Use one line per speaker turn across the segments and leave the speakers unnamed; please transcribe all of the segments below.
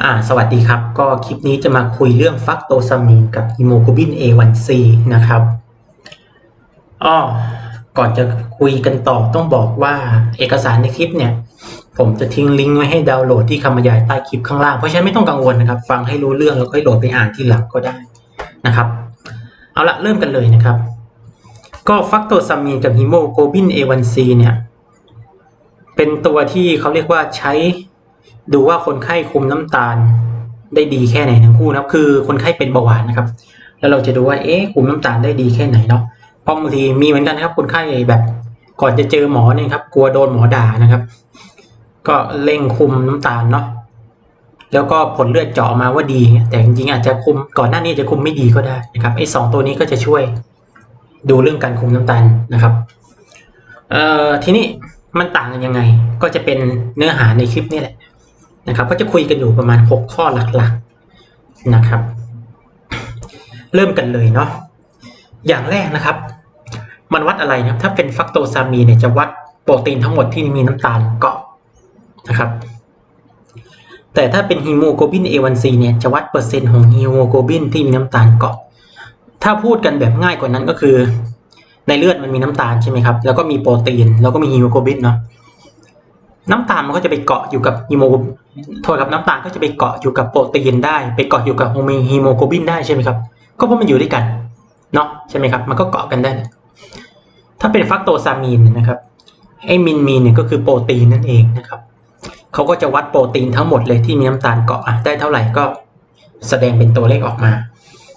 อ่าสวัสดีครับ ก็คลิปนี้จะมาคุยเรื่องฟักโตซามีนกับฮีโมโกลบิน A1C นะครับอ้อก่อนจะคุยกันต่อต้องบอกว่าเอกสารในคลิปเนี่ย ผมจะทิ้งลิงก์ไว้ให้ดาวน์โหลดที่คำบรรยายใต้คลิปข้างล่าง เพราะฉะนั้นไม่ต้องกังวลนะครับ ฟังให้รู้เรื่องแล้วค่อยโหลดไปอ่านที่หลังก็ได้นะครับ เอาละเริ่มกันเลยนะครับ ก็ฟักโตซามีนกับฮีโมโกลบิน A1C เนี่ย เป็นตัวที่เขาเรียกว่าใช้ ดูว่าคนไข้คุมน้ำตาลได้ดีแค่ไหนทั้งคู่นะครับคือคนไข้เป็นเบาหวานนะครับ แล้วเราจะดูว่าเอ๊ะคุมน้ำตาลได้ดีแค่ไหนเนาะเพราะบางทีมีเหมือนกันนะครับคนไข้แบบ ก่อนจะเจอหมอเนี่ยครับ กลัวโดนหมอด่านะครับ ก็เร่งคุมน้ำตาลเนาะแล้วก็ผลเลือดเจาะออกมาว่าดี แต่จริงๆอาจจะคุมก่อนหน้านี้จะคุมไม่ดีก็ได้นะครับไอ้สองตัวนี้ก็จะช่วยดูเรื่องการคุมน้ำตาลนะครับเอ่อทีนี้มันต่างกันยังไง ก็จะเป็นเนื้อหาในคลิปนี้แหละ นะครับก็จะคุยกันอยู่ประมาณ 6 ข้อหลักๆนะครับ เริ่มกันเลยเนาะอย่างแรกนะครับ มันวัดอะไรนะครับ ถ้าเป็นฟักโตซามีเนี่ยจะวัดโปรตีนทั้งหมดที่มีน้ำตาลเกาะนะครับ แต่ถ้าเป็นฮีโมโกลบิน A1C เนี่ยจะวัดเปอร์เซ็นต์ของฮีโมโกลบินที่มีน้ำตาลเกาะ ถ้าพูดกันแบบง่ายกว่านั้นก็คือ ในเลือดมันมีน้ำตาลใช่ไหมครับ แล้วก็มีโปรตีน แล้วก็มีฮีโมโกลบินเนาะ น้ำตาลมันก็จะไปเกาะอยู่กับฮีโมโทษครับน้ำตาลก็จะไปเกาะอยู่กับโปรตีนได้ ไปเกาะอยู่กับฮีโมโกลบินได้ใช่ไหมครับ ก็เพราะมันอยู่ด้วยกันเนาะใช่ไหมครับ มันก็เกาะกันได้ ถ้าเป็นฟักโตซามีนนะครับไอ้มินมีนเนี่ยก็คือโปรตีนนั่นเองนะครับเขาก็จะวัดโปรตีนทั้งหมดเลยที่มีน้ำตาลเกาะอะได้เท่าไหร่ก็แสดงเป็นตัวเลขออกมา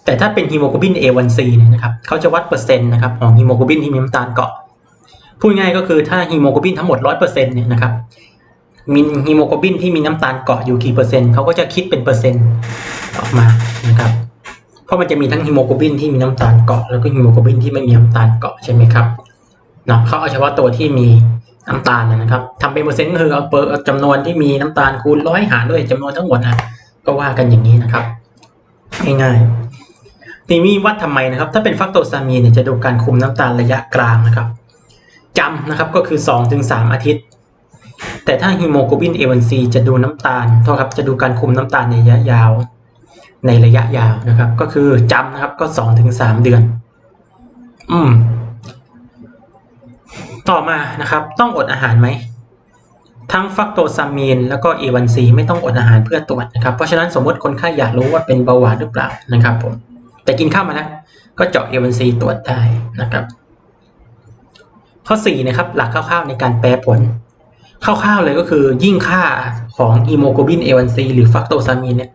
แต่ถ้าเป็นฮีโมโกลบิน A1C เนี่ยนะครับเขาจะวัดเปอร์เซ็นต์นะครับของฮีโมโกลบินที่มีน้ำตาลเกาะ พูดง่ายก็คือถ้าฮีโมโกลบินทั้งหมด 100%เนี่ยนะครับมีฮีโมโกลบินที่มีน้ำตาลเกาะอยู่กี่เปอร์เซ็นต์เขาก็จะคิดเป็นเปอร์เซ็นต์ออกมานะครับ เพราะมันจะมีทั้งฮีโมโกลบินที่มีน้ำตาลเกาะแล้วก็ฮีโมโกลบินที่ไม่มีน้ำตาลเกาะใช่ไหมครับเนาะเขาเอาเฉพาะตัวที่มีน้ำตาลนะครับทำเป็นเปอร์เซ็นต์ก็คือเอาเปอร์จำนวนที่มีน้ำตาลคูณร้อยหารด้วยจำนวนทั้งหมดนะก็ว่ากันอย่างนี้นะครับง่ายๆทีนี้วัดทำไมนะครับ ถ้าเป็นฟักโตซามีนเนี่ยจะดูการคุมน้ำตาลระยะกลางนะครับ จำนะครับก็คือ 2-3ถึงอาทิตย์ แต่ถ้าฮีโมโกลบิน A1C จะดูน้ำตาลโทษครับจะดูการคุมน้ำตาลในระยะยาว ในระยะยาวนะครับ ก็คือจำนะครับก็ 2-3ถึงเดือน อืม ต่อมานะครับ ต้องอดอาหารไหมทั้งฟักโตซามีนแล้วก็ A1C ไม่ต้องอดอาหารเพื่อตรวจนะครับ เพราะฉะนั้นสมมติคนไข้อยากรู้ว่าเป็นเบาหวานหรือเปล่านะครับผมแต่กินข้าวมาแล้วก็เจาะ A1C ตรวจได้นะครับ ข้อ4นะครับหลักคร่าวๆในการแปลผลคร่าวๆเลยก็คือยิ่งค่าของฮีโมโกลบิน A1C หรือฟักโตซามีนเนี่ย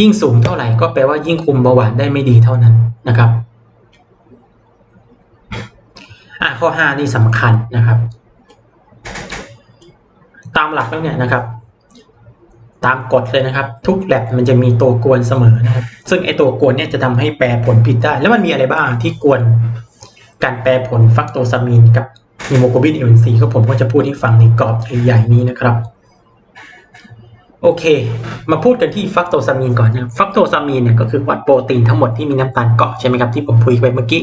ยิ่งสูงเท่าไหร่ก็แปลว่ายิ่งคุมเบาหวานได้ไม่ดีเท่านั้นนะครับอะข้อ 5 นี่สำคัญนะครับ ตามหลักแล้วเนี่ยนะครับ ตามกฎเลยนะครับ ทุกแลบมันจะมีตัวกวนเสมอนะครับ ซึ่งไอตัวกวนเนี่ยจะทำให้แปลผลผิดได้ แล้วมันมีอะไรบ้างที่กวน การแปลผลฟักโตซามีนกับฮีโมโกลบิน A1C ก็ผมก็จะพูดให้ฟังในกรอบใหญ่ๆนี้นะครับโอเค มาพูดกันที่ฟักโตซามีนก่อนนะฟักโตซามีนเนี่ยก็คือวัดโปรตีนทั้งหมดที่มีน้ำตาลเกาะใช่ไหมครับที่ผมพูดไปเมื่อกี้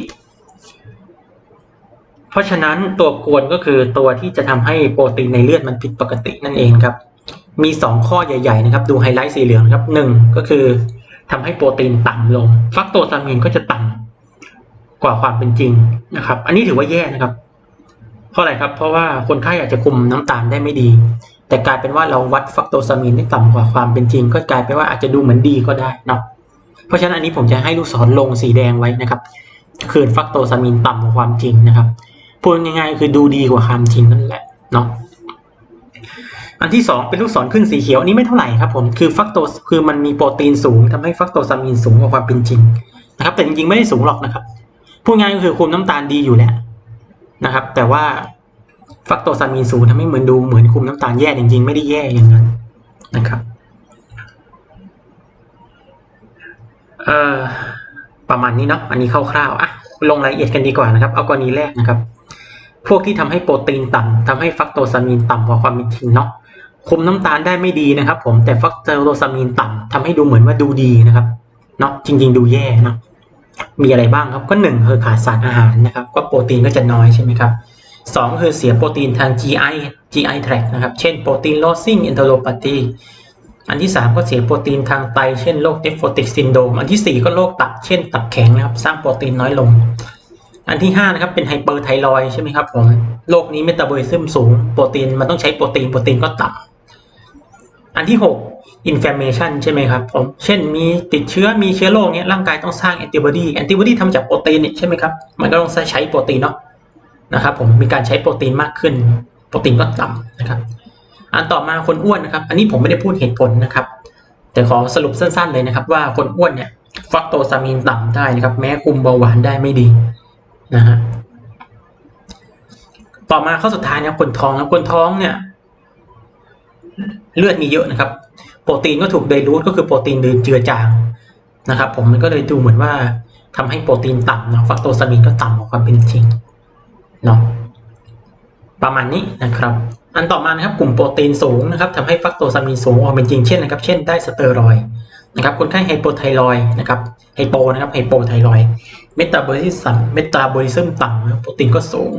เพราะฉะนั้นตัวกวนก็คือตัวที่จะทำให้โปรตีนในเลือดมันผิดปกตินั่นเองครับ มี 2 ข้อใหญ่ ๆ นะครับ ดูไฮไลท์สีเหลืองนะครับหนึ่งก็คือทำให้โปรตีนต่ำลง ฟักโตซามีนก็จะต่ำ กว่าความเป็นจริงนะครับ อันนี้ถือว่าแย่นะครับ เพราะอะไรครับ เพราะว่าคนไข้อาจจะคุมน้ำตาลได้ไม่ดี แต่กลายเป็นว่าเราวัดฟักโตซามีนได้ต่ำกว่าความเป็นจริง ก็กลายเป็นว่าอาจจะดูเหมือนดีก็ได้นะเพราะฉะนั้นอันนี้ผมจะให้ลูกศรลงสีแดงไว้นะครับคือฟักโตซามีนต่ำกว่าความจริงนะครับพูดง่ายๆคือดูดีกว่าความจริงนั่นแหละเนาะอันที่สองเป็นลูกศรขึ้นสีเขียวอันนี้ไม่เท่าไหร่ครับผมคือฟักโตคือมันมีโปรตีนสูงทำให้ฟักโตซามีนสูงกว่าความเป็นจริงนะครับแต่จริงๆไม่ได้สูงหรอกนะครับ พูดง่ายก็คือคุมน้ำตาลดีอยู่แล้วนะครับ แต่ว่าฟักโตซามีนสูงทำให้เหมือนดูเหมือนคุมน้ำตาลแย่จริงๆ ไม่ได้แย่อย่างนั้นนะครับเอ่อประมาณนี้เนาะอันนี้คร่าวๆอะลงรายละเอียดกันดีกว่านะครับ เอากรณีแรกนะครับ พวกที่ทำให้โปรตีนต่ำทำให้ฟักโตซามีนต่ำกว่าความเป็นจริงเนาะคุมน้ำตาลได้ไม่ดีนะครับ ผมแต่ฟักโตซามีนต่ำทำให้ดูเหมือนว่าดูดีนะครับเนาะจริง ๆ ดูแย่เนาะ มีอะไรบ้างครับก็หนึ่งคือขาดสารอาหารนะครับ ก็โปรตีนก็จะน้อยใช่ไหมครับสองคือเสียโปรตีนทาง GI GI tract นะครับ เช่นโปรตีน losing enteropathy อันที่ 3 ก็เสียโปรตีนทางไต เช่นโรคเนฟโรติกซินโดรมอันทีสี่ 4 ก็โรคตับ เช่น ตับแข็งนะครับ สร้างโปรตีนน้อยลง อันที่ 5 นะครับ เป็นไฮเปอร์ไทรอยใช่ไหมครับผม โรคนี้เมตาบอลิซึมสูง โปรตีนมันต้องใช้โปรตีน โปรตีนก็ต่ำอันที่ 6 inflammation ใช่ไหมครับผมเช่นมีติดเชื้อมีเชื้อโรคเนี้ยร่างกายต้องสร้างแอนติบอดีแอนติบอดีทำจากโปรตีนใช่ไหมครับมันก็ต้องใช้โปรตีนเนาะนะครับผมมีการใช้โปรตีนมากขึ้น โปรตีนก็ต่ำนะครับอันต่อมาคนอ้วนนะครับ อันนี้ผมไม่ได้พูดเหตุผลนะครับ แต่ขอสรุปสั้นๆเลยนะครับ ว่าคนอ้วนเนี่ยฟักโตซามีนต่ำได้นะครับ แม้คุมเบาหวานได้ไม่ดีนะฮะต่อมาข้อสุดท้ายนะคนท้องนะคนท้องเนี่ย เลือดมีเยอะนะครับ ปรตีนก็ถูกไดรูทก็คือโปรตีนเจือจางนะครับผมมันก็เลยดูเหมือนว่าทำให้โปรตีนต่ำเนาะฟักโตซามีนก็ต่ำกว่าความเป็นจริงเนาะประมาณนี้นะครับ อันต่อมานะครับกลุ่มโปรตีนสูงนะครับทำให้ฟักโตซามีนสูงกว่าเป็นจริงเช่นนะครับ เช่นได้สเตียรอยนะครับคนไข้ไฮโปไทรอยนะครับไฮโปนะครับไฮโปไทรอยเมตาบอลิซึมเมตาบอลิซึมต่ำโปรตีนก็สูง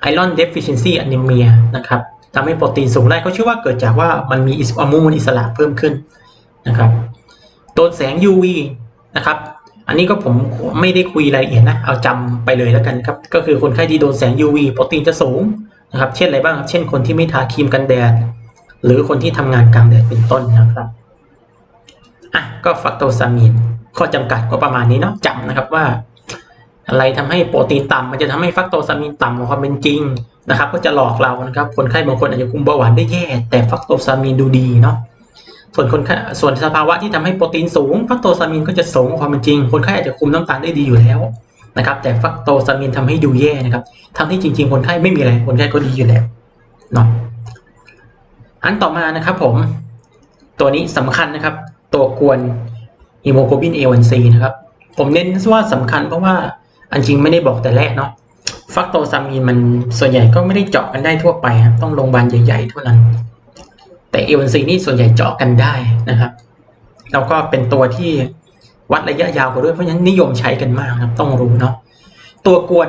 ไอรอนเดฟฟิเชนซีอะนิเมียนะครับ ทำให้โปรตีนสูงได้เขาเชื่อว่าเกิดจากว่ามันมีอนุมูลอิสระเพิ่มขึ้นนะครับโดนแสง UV นะครับ อันนี้ก็ผมไม่ได้คุยรายละเอียดนะ เอาจำไปเลยแล้วกันครับ ก็คือคนไข้ที่โดนแสง UV โปรตีนจะสูงนะครับ เช่นอะไรบ้างครับ เช่นคนที่ไม่ทาครีมกันแดด หรือคนที่ทำงานกลางแดดเป็นต้นนะครับอะก็ฟักโตซามีนข้อจำกัดก็ประมาณนี้เนาะจำนะครับว่า อะไรทำให้โปรตีนต่ำมันจะทำให้ฟักโตซามีนต่ำกว่าความเป็นจริงนะครับ ก็จะหลอกเรานะครับคนไข้บางคนอาจจะคุมเบาหวานได้แย่ แต่ฟักโตซามีนดูดีเนาะส่วนคนไข้ส่วนสภาวะที่ทำให้โปรตีนสูง ฟักโตซามีนก็จะสูงกว่าความเป็นจริง คนไข้อาจจะคุมน้ำตาลได้ดีอยู่แล้วนะครับแต่ฟักโตซามีนทำให้ดูแย่นะครับทั้งที่จริง ๆ คนไข้ไม่มีอะไรคนไข้ก็ดีอยู่แล้วเนาะอันต่อมานะครับผมตัวนี้สำคัญนะครับ ตัวกวนฮีโมโกลบิน A1C นะครับผมเน้นว่าสำคัญเพราะว่า อันจริงไม่ได้บอกแต่แรกเนาะฟักโตซามีนมันส่วนใหญ่ก็ไม่ได้เจาะกันได้ทั่วไปครับต้องโรงพยาบาลใหญ่ๆเท่านั้น แต่ A1C นี่ส่วนใหญ่เจาะกันได้นะครับแล้วก็เป็นตัวที่วัดระยะยาวกว่าด้วยเพราะฉะนั้นนิยมใช้กันมากครับต้องรู้เนาะตัวกวน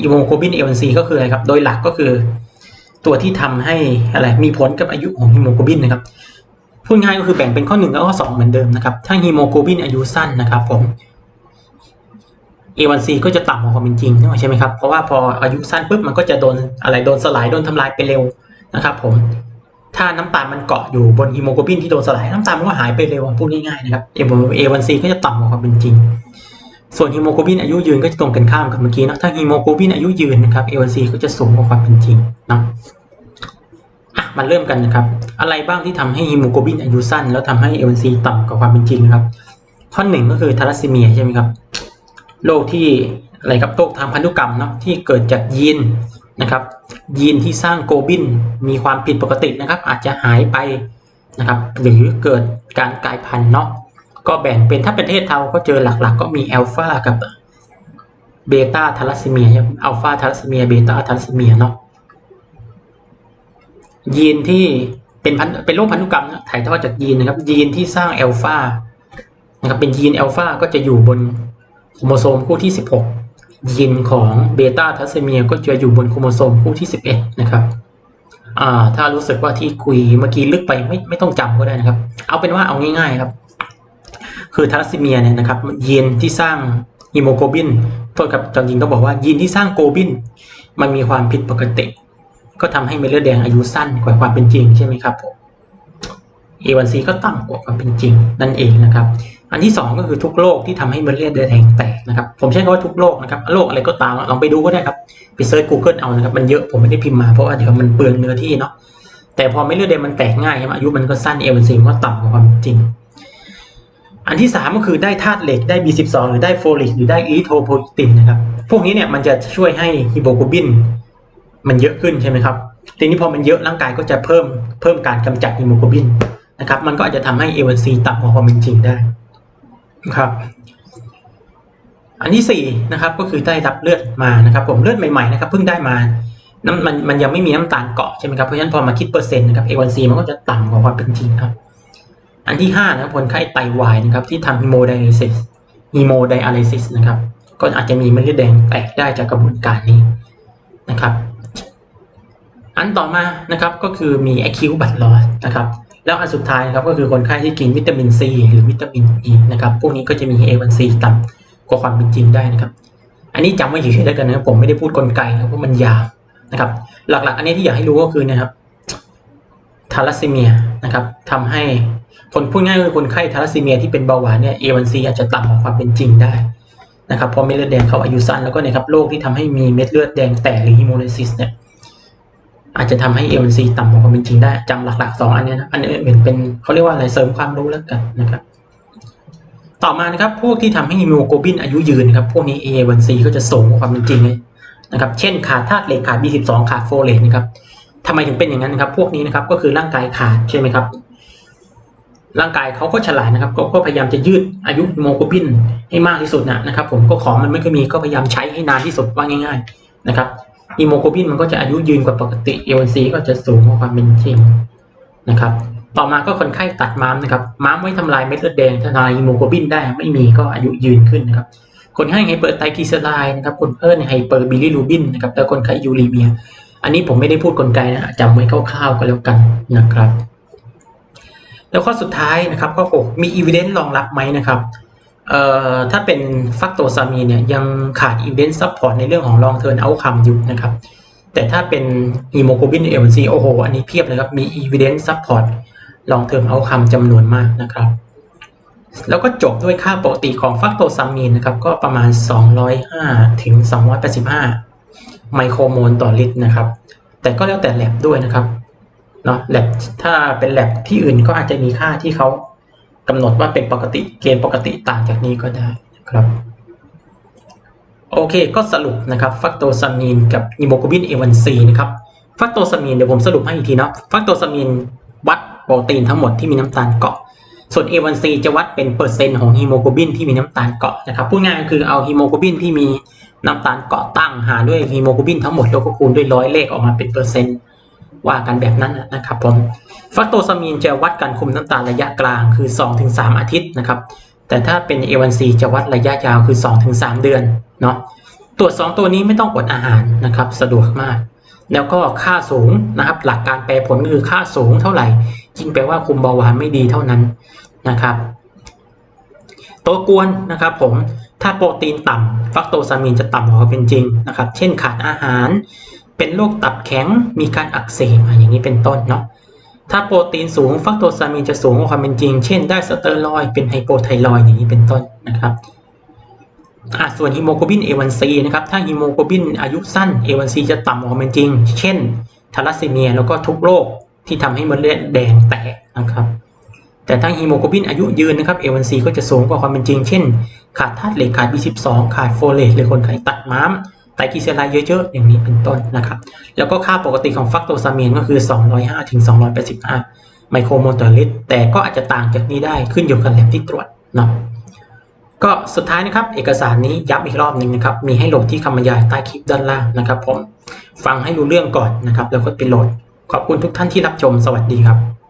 ฮีโมโกลบิน A1C ก็คืออะไรครับ โดยหลักก็คือตัวที่ทำให้อะไรมีผลกับอายุของฮีโมโกลบินนะครับพูดง่ายก็คือแบ่งเป็นข้อหนึ่งแล้วก็สองเหมือนเดิมนะครับ ถ้าฮีโมโกลบินอายุสั้นนะครับผม A1C ก็จะต่ำกว่าความเป็นจริงใช่ไหมครับเพราะว่าพออายุสั้นปุ๊บมันก็จะโดนอะไรโดนสลายโดนทำลายไปเร็วนะครับผมถ้าน้ำตาลมันเกาะอยู่บนฮีโมโกลบินที่โดนสลายน้ำตาลมันก็หายไปเร็วพูดง่ายๆนะครับ A1C ก็จะต่ำกว่าความเป็นจริง ส่วนฮีโมโกลบินอายุยืนก็จะตรงกันข้ามกับเมื่อกี้นะถ้าฮีโมโกลบินอายุยืนนะครับ A1C ก็จะสูงกว่าความเป็นจริงนะอะมาเริ่มกันนะครับ อะไรบ้างที่ทำให้ฮีโมโกลบินอายุสั้น แล้วทำให้ A1C ต่ำกว่าความเป็นจริงนะครับ ข้อหนึ่งก็คือทาลัสซีเมียใช่ไหมครับ โรคที่อะไรครับโรคทางพันธุกรรมเนาะที่เกิดจากยีนนะครับยีนที่สร้างโกบินมีความผิดปกตินะครับ อาจจะหายไปนะครับหรือเกิดการกลายพันธุ์เนาะก็แบ่งเป็นถ้าประเทศเราก็เจอหลักๆ ก็มีอัลฟากับเบต้าทาลัสซีเมียครับอัลฟาทาลัสซีเมียเบต้าทาลัสซีเมียเนาะยีนที่เป็นพันเป็นโรคพันธุกรรมนะถ่ายทอดจากยีนนะครับยีนที่สร้างอัลฟานะครับเป็นยีนอัลฟาก็จะอยู่บน โครโมโซมคู่ที่ 16 ยีนของเบต้าทัสซีเมียก็จะอยู่บนโครโมโซมคู่ที่ 11 นะครับอ่าถ้ารู้สึกว่าที่คุยเมื่อกี้ลึกไปไม่ไม่ต้องจำก็ได้นะครับ เอาเป็นว่าเอาง่ายๆครับ คือทัสซีเมียเนี่ยนะครับยีนที่สร้างฮีโมโกบินโทษครับจริงๆต้องบอกว่ายีนที่สร้างโกบิน มันมีความผิดปกติ ก็ทำให้เม็ดเลือดแดงอายุสั้นกว่าความเป็นจริงใช่ไหมครับผม A1C ก็ต่ำกว่าความเป็นจริงนั่นเองนะครับ อันที่ 2 ก็คือทุกโรคที่ทำให้เม็ดเลือดแดงแตกนะครับผมใช้คำว่าทุกโรคนะครับโรคอะไรก็ตามลองไปดูก็ได้ครับไปเซิร์ช Google เอานะครับมันเยอะผมไม่ได้พิมพ์มาเพราะว่าเดี๋ยวมันเปลืองเนื้อที่เนาะแต่พอเม็ดเลือดแดงมันแตกง่ายใช่ไหมอายุมันก็สั้น A1C ก็ต่ำกว่าความจริง อันที่ 3 ก็คือได้ธาตุเหล็กได้ B12 หรือได้โฟลิกหรือได้อีริโทโพอิตินนะครับพวกนี้เนี่ยมันจะช่วยให้ฮีโมโกลบินมันเยอะขึ้นใช่ไหมครับทีนี้พอมันเยอะร่างกายก็จะเพิ่มเพิ่มการกำจัดฮีโมโกลบินนะครับมันก็อาจจะทำให้ A1C ต่ำกว่าความเป็นจริงได้ ครับ อันที่4นะครับก็คือได้รับเลือดมานะครับผมเลือดใหม่ๆนะครับเพิ่งได้มาน้ำมันมันยังไม่มีน้ำตาลเกาะใช่ไหมครับเพราะฉะนั้นพอมาคิดเปอร์เซ็นต์นะครับ A1C มันก็จะต่ำกว่าความเป็นจริงครับ อันที่5นะครับคนไข้ไตวายนะครับที่ทำฮีโมไดอะลิซิสฮีโมไดอะลิซิสนะครับ ก็อาจจะมีเม็ดเลือดแดงแตกได้จากกระบวนการนี้นะครับ อันต่อมานะครับก็คือมี acute blood loss นะครับ แล้วอันสุดท้ายนะครับก็คือคนไข้ที่กินวิตามินซีหรือวิตามินอ e ีนะครับพวกนี้ก็จะมี A1C ต่ำกว่าความเป็นจริงได้นะครับ อันนี้จำไว้เฉยๆแล้วกันนะครับผมไม่ได้พูดกลไกนะเพราะมันยาวนะครับ หลักๆ อันนี้ที่อยากให้รู้ก็คือนะครับทาลัสซีเมียนะครับทำให้คนพูดง่ายคือคนไข้ทาลัสซีเมียที่เป็นเบาหวานเนี่ย A1C อาจจะต่ำกว่าความเป็นจริงได้นะครับเพราะเม็ดเลือดแดงเขาอายุสั้นแล้วก็นะครับโรคที่ทำให้มีเม็ดเลือดแดงแตกหรือฮิโมไลซิสเนี่ย อาจจะทำให้ A1C ต่ำกว่าความเป็นจริงได้จำหลักๆสองอันเนี้นะ อันอื่นเป็นเขาเรียกว่าอะไรเสริมความรู้แล้วกันนะครับ ต่อมานะครับพวกที่ทำให้ฮีโมโกลบินอายุยืนนะครับพวกนี้ A1C ก็จะสูงกว่าความเป็นจริงเลยนะครับ เช่นขาดธาตุเหล็กขาด B12 ขาดโฟเลตนะครับทำไมถึงเป็นอย่างนั้นครับ พวกนี้นะครับก็คือร่างกายขาดใช่ไหมครับ ร่างกายเขาก็ฉลาดนะครับก็พยายามจะยืดอายุโมโกลบินให้มากที่สุดนะนะครับ ผมก็ของมันไม่เคยมีก็พยายามใช้ให้นานที่สุดว่าง่าย ๆ นะครับ ฮีโมโกลบินมันก็จะอายุยืนกว่าปกติ A1C ก็จะสูงกว่าความเป็นจริงนะครับ ต่อมาก็คนไข้ตัดม้ามนะครับ ม้ามไว้ทำลายเม็ดเลือดแดงทำลายฮีโมโกลบินได้ไม่มีก็อายุยืนขึ้นนะครับ คนไข้ไฮเปอร์ไตรกีเซไรด์นะครับ คนเพิ่นไฮเปอร์บิลิรูบินนะครับ แล้วคนไข้ยูรีเมีย อันนี้ผมไม่ได้พูดกลไกนะจำไว้คร่าวๆก็แล้วกันนะครับ แล้วข้อสุดท้ายนะครับข้อ6มีอีเวนต์รองรับไหมนะครับ เอ่อถ้าเป็นฟักโตซามีเนี่ยยังขาดอีเวนต์ซัพพอร์ตในเรื่องของลองเทิร์นเอาคัมอยู่นะครับ แต่ถ้าเป็นฮีโมโกลบินเอวันซีโอ้โห อันนี้เพียบเลยครับ มีอีเวนต์ซัพพอร์ตลองเทอมเอาคัมจำนวนมากนะครับ แล้วก็จบด้วยค่าปกติของฟักโตซามีนนะครับ ก็ประมาณ 205 ถึง 285 ไมโครโมลต่อลิตรนะครับ แต่ก็แล้วแต่แลบด้วยนะครับเนาะแลบถ้าเป็นแลบที่อื่นก็อาจจะมีค่าที่เขา กำหนดว่าเป็นปกติเกณฑ์ปกติต่างจากนี้ก็ได้นะครับโอเคก็สรุปนะครับฟักโตซามีนกับฮีโมโกบิน A1C นะครับฟักโตซามีนเดี๋ยวผมสรุปให้อีกทีเนาะฟักโตซามีนวัดโปรตีนทั้งหมดที่มีน้ำตาลเกาะ ส่วน A1C จะวัดเป็นเปอร์เซ็นต์ของฮีโมโกบินที่มีน้ำตาลเกาะนะครับพูดง่ายก็คือเอาฮีโมโกบินที่มีน้ำตาลเกาะตั้งหารด้วยฮีโมโกบินทั้งหมดแล้วก็คูณด้วยร้อยเลขออกมาเป็นเปอร์เซ็นต์ ว่ากันแบบนั้นนะครับผมฟักโตซามีนจะวัดการคุมน้ำตาลระยะกลางคือ 2-3 อาทิตย์นะครับ แต่ถ้าเป็น A1C จะวัดระยะยาวคือ 2-3 เดือนเนาะตรวจ 2 ตัวนี้ไม่ต้องอดอาหารนะครับ สะดวกมาก แล้วก็ค่าสูงนะครับ หลักการแปลผลคือค่าสูงเท่าไหร่ยิ่งแปลว่าคุมเบาหวานไม่ดีเท่านั้นนะครับ ตัวกวนนะครับผมถ้าโปรตีนต่ำฟักโตซามีนจะต่ำกว่าเป็นจริงนะครับ เช่นขาดอาหาร เป็นโรคตับแข็งมีการอักเสบอย่างนี้เป็นต้นเนาะถ้าโปรตีนสูงฟักโตซามีนจะสูงกว่าความเป็นจริง เช่นได้สเตอรอยเป็นไฮโปไทรอยอย่างนี้เป็นต้นนะครับอะส่วนฮีโมโกลบิน A1C นะครับถ้าฮีโมโกลบินอายุสั้น A1C จะต่ำกว่าความเป็นจริง เช่นทาลัสซีเมียแล้วก็ทุกโรคที่ทำให้เม็ดเลือดแดงแตกนะครับแต่ถ้าฮีโมโกลบินอายุยืนนะครับ A1C ก็จะสูงกว่าความเป็นจริง เช่น ขาดธาตุเหล็กขาด B12 ขาดโฟเลตหรือคนไข้ตัดม้าม ไตรกลีเซอไรด์เยอะๆ อย่างนี้เป็นต้นนะครับ แล้วก็ค่าปกติของฟักโตซามีนก็คือ 205ถึง285 ไมโครโมลต่อลิตร แต่ก็อาจจะต่างจากนี้ได้ขึ้นอยู่กับแลบที่ตรวจเนาะก็สุดท้ายนะครับ เอกสารนี้ย้ำอีกรอบหนึ่งนะครับ มีให้โหลดที่คำบรรยายใต้คลิปด้านล่างนะครับผม ฟังให้รู้เรื่องก่อนนะครับ แล้วก็ไปโหลด ขอบคุณทุกท่านที่รับชม สวัสดีครับ